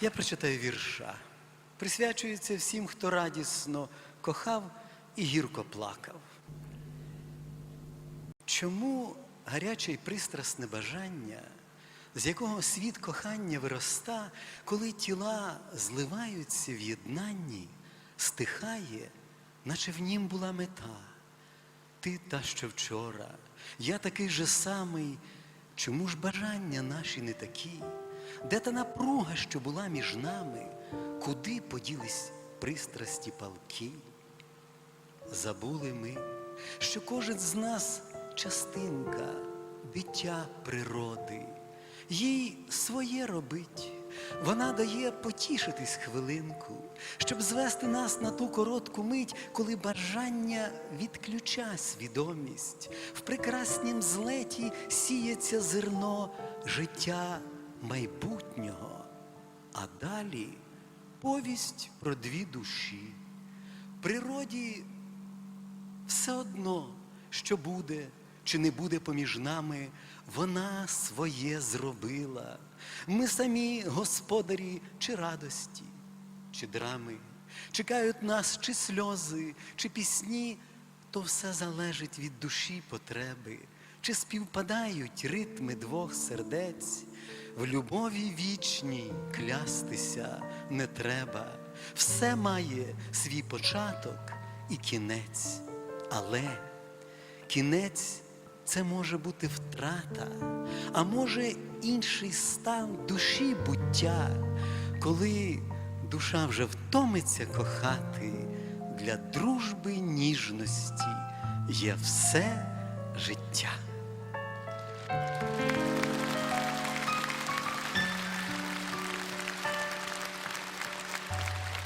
Я прочитаю вірша. Присвячується всім, хто радісно кохав і гірко плакав. Чому гаряче й пристрасне бажання, з якого світ кохання вироста, коли тіла зливаються в єднанні, стихає, наче в нім була мета? Ти та, що вчора, я такий же самий. Чому ж бажання наші не такі? Де та напруга, що була між нами? Куди поділись пристрасті палки? Забули ми, що кожен з нас частинка биття природи, їй своє робить. Вона дає потішитись хвилинку, щоб звести нас на ту коротку мить, коли бажання відключа свідомість, в прекраснім злеті сіється зерно життя майбутнього, а далі повість про дві душі. Природі все одно, що буде чи не буде поміж нами, вона своє зробила. Ми самі господарі чи радості, чи драми, чекають нас чи сльози, чи пісні, то все залежить від душі потреби, чи співпадають ритми двох сердець. В любові вічній клястися не треба. Все має свій початок і кінець. Але кінець це може бути втрата, а може інший стан душі буття, коли душа вже втомиться кохати, для дружби ніжності є все життя.